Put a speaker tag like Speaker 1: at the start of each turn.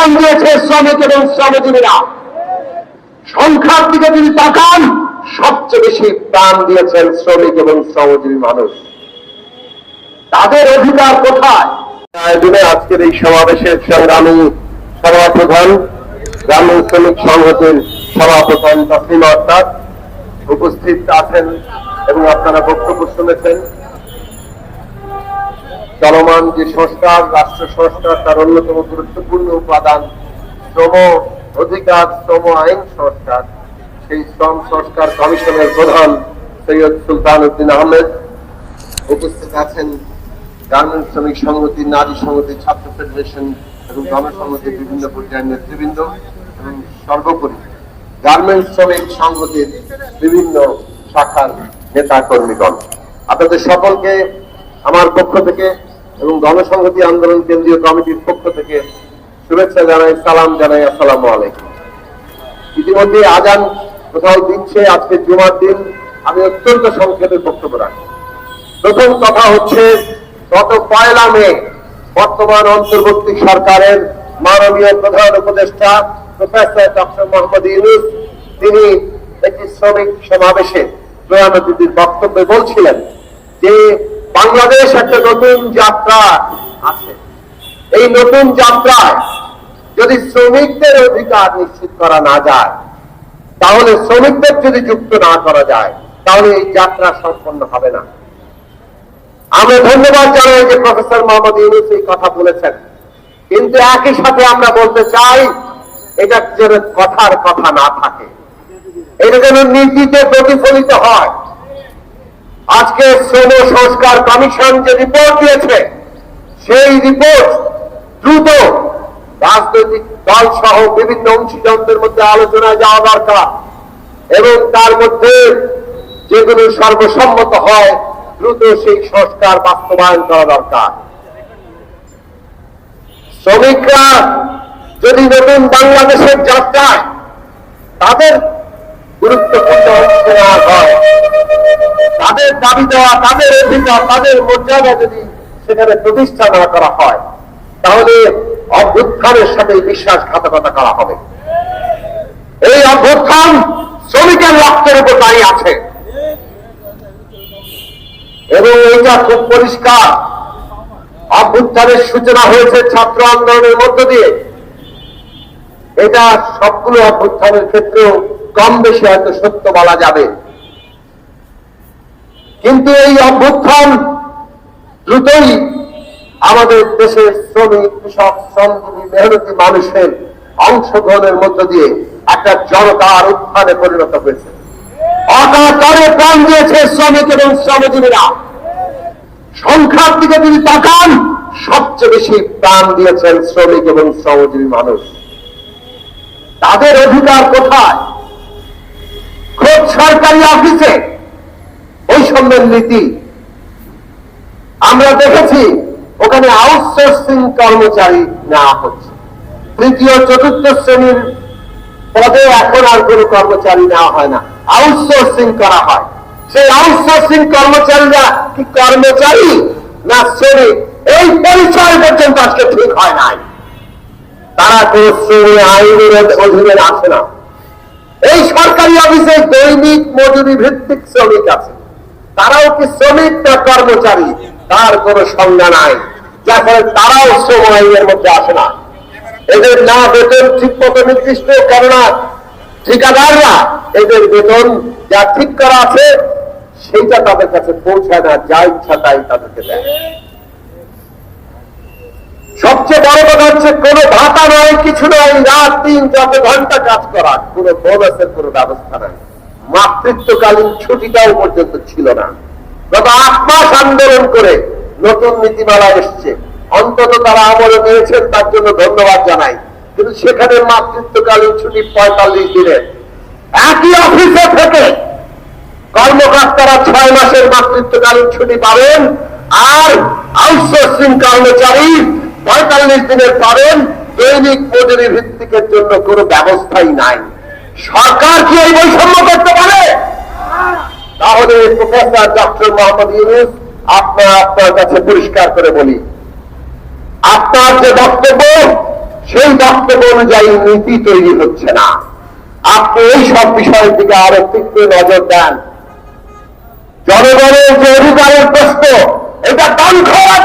Speaker 1: প্রাণ দিয়েছে শ্রমিক এবং শ্রমজীবীরা, সংখ্যার দিকে যদি তাকান, সবচেয়ে বেশি প্রাণ দিয়েছেন শ্রমিক এবং শ্রমজীবী মানুষ। তাদের অধিকার কোথায়? আজকের এই সমাবেশের সংগ্রামী সভাপ্রধান, গ্রামীণ শ্রমিক সংহতির সভাপ্রধান তসলিমা অর্থাৎ উপস্থিত আছেন এবং আপনারা বক্তব্য শুনেছেন। চলমান যে সংস্কার, রাষ্ট্র সংস্কার, তার অন্যতম গুরুত্বপূর্ণ উপাদান শ্রম অধিকার, শ্রম আইন সংস্কার। সেই শ্রম সংস্কার কমিশনের প্রধান সৈয়দ সুলতান উদ্দিন আহমেদ উপস্থিত আছেন গার্মেন্ট শ্রমিক সংহতি নারী সংহতি ছাত্র ফেডারেশন এবং গণসংহতির বিভিন্ন পর্যায়ের নেতৃবৃন্দ এবং সর্বোপরি গার্মেন্ট শ্রমিক সংহতির বিভিন্ন শাখার নেতা কর্মীগণ। আপনাদের সকলকে আমার পক্ষ থেকে এবং গণসংহতি আন্দোলন কেন্দ্রীয় কমিটির পক্ষ থেকে শুভেচ্ছা জানাই, সালাম জানাই, আসসালামু আলাইকুম। ইতিমধ্যে আজান কোথাও দিচ্ছে, আজকে জুমার দিন, আমি অত্যন্ত সংক্ষেপে বক্তব্য রাখি। প্রথম কথা হচ্ছে, গত পয়লা মে বর্তমান অন্তর্বর্তী সরকারের মাননীয় প্রধান উপদেষ্টা প্রফেসর ডক্টর মোহাম্মদ ইউনুস, তিনি একটি শ্রমিক সমাবেশে প্রধান অতিথির বক্তব্যে বলছিলেন যে বাংলাদেশ একটা নতুন যাত্রা আছে। এই নতুন যাত্রায় যদি শ্রমিকদের অধিকার নিশ্চিত করা না যায়, তাহলে শ্রমিকদের যদি যুক্ত না করা যায়, তাহলে এই যাত্রা সম্পন্ন হবে না। আমরা ধন্যবাদ জানাই যে প্রফেসর মোহাম্মদ ইউনুস এই কথা বলেছেন। কিন্তু একই সাথে আমরা বলতে চাই এটা যেন কথার কথা না থাকে। এটা যেন নীতিতে প্রতিফলিত হয়। আজকে শ্রম সংস্কার কমিশন যে রিপোর্ট দিয়েছে, সেই রিপোর্ট দ্রুত রাজনৈতিক দল সহ বিভিন্ন অংশীজনদের মধ্যে আলোচনায় যাওয়া দরকার। এবং তার মধ্যে যেগুলো সর্বসম্মত হয়, দ্রুত সেই সংস্কার বাস্তবায়ন করা দরকার। শ্রমিকরা যদি নতুন বাংলাদেশের যাত্রায় তাদের গুরুত্বপূর্ণ তাদের দাবি দেওয়া, তাদের অধিকার, তাদের মর্যাদা যদি সেখানে প্রতিষ্ঠা না করা হয়, তাহলে অভ্যুত্থানের সাথে বিশ্বাসঘাতকতা করা হবে। এই অভ্যুত্থান শ্রমিকের উপর দাঁড়িয়ে আছে। এবং এইটা খুব পরিষ্কার। অভ্যুত্থানের সূচনা হয়েছে ছাত্র আন্দোলনের মধ্য দিয়ে। এটা সবগুলো অভ্যুত্থানের ক্ষেত্রেও কম বেশি হয়তো সত্য বলা যাবে। কিন্তু এই অভ্যুত্থান দ্রুতই আমাদের দেশের শ্রমিক, কৃষক, শ্রমজীবী, মেহনতি মানুষের অংশগ্রহণের মধ্য দিয়ে একটা জনতার উত্থানে পরিণত হয়েছে। অকাতরে প্রাণ দিয়েছে শ্রমিক এবং শ্রমজীবীরা। সংখ্যার দিকে যদি তাকান, সবচেয়ে বেশি প্রাণ দিয়েছেন শ্রমিক এবং শ্রমজীবী মানুষ। তাদের অধিকার কোথায়? সরকারি অফিসে বৈষম্যের নীতি। আমরা দেখেছি ওখানে আউটসোর্সিং কর্মচারী নেওয়া হচ্ছে। তৃতীয়, চতুর্থ শ্রেণির পদে এখন আর কোনো কর্মচারী নেওয়া হয় না। আউটসোর্সিং করা হয়। সেই আউটসোর্সিং কর্মচারীরা কি কর্মচারী না শ্রমিক এই পরিচয় পর্যন্ত আজকে ঠিক হয় নাই। তারা কোন শ্রেণি আইনের অধীনে আসে না। এই সরকারি অফিসে দৈনিক মজুরি ভিত্তিক শ্রমিক আছে। তারাও কি শ্রমিক না কর্মচারী? তার কোন সংজ্ঞা নাই। যার ফলে তারাও শ্রম আইনের মধ্যে আসে না। এদের না বেতন ঠিক মতো নির্দিষ্ট, কেননা ঠিকাদাররা এদের বেতন যা ঠিক করা আছে, সেইটা তাদের কাছে পৌঁছায় না, যা ইচ্ছা তাই তাদেরকে দেয়। সবচেয়ে বড় কথা হচ্ছে, কোন ভাতা নয়, কিছু নয়, রাত, দিন, যত ঘণ্টা কাজ করা কোন বোনাসের ব্যবস্থা নাই। মাতৃত্বকালীন ছুটিটাও পর্যন্ত ছিল না। গত আট মাস আন্দোলন করে নতুন নীতিমালা এসছে। অন্তত তারা আমলে নিয়েছেন, তার জন্য ধন্যবাদ জানাই। কিন্তু সেখানে মাতৃত্বকালীন ছুটি পঁয়তাল্লিশ একই অফিসে থেকে কর্মকর্তারা ছয় মাসের মাতৃত্বকালীন ছুটি পাবেন, আর আউটসোর্সিং কর্মচারী পঁয়তাল্লিশ দিনের পাবেন। দৈনিক মজুরি ভিত্তিকের জন্য কোনো ব্যবস্থাই নাই। সরকার কি এই বৈষম্য করতে পারে? তাহলে প্রফেসর ডক্টর মোহাম্মদ ইউনুস, আপনার আপনার কাছে পরিষ্কার করে বলি। আপনার যে বক্তব্য, সেই বক্তব্য অনুযায়ী নীতি তৈরি হচ্ছে না। আপনি এই সব বিষয়ের দিকে আরও তীক্ষ্ণ নজর দেন। জনগণের যে অধিকারের প্রশ্ন, এটা প্রশ্ন খাওয়া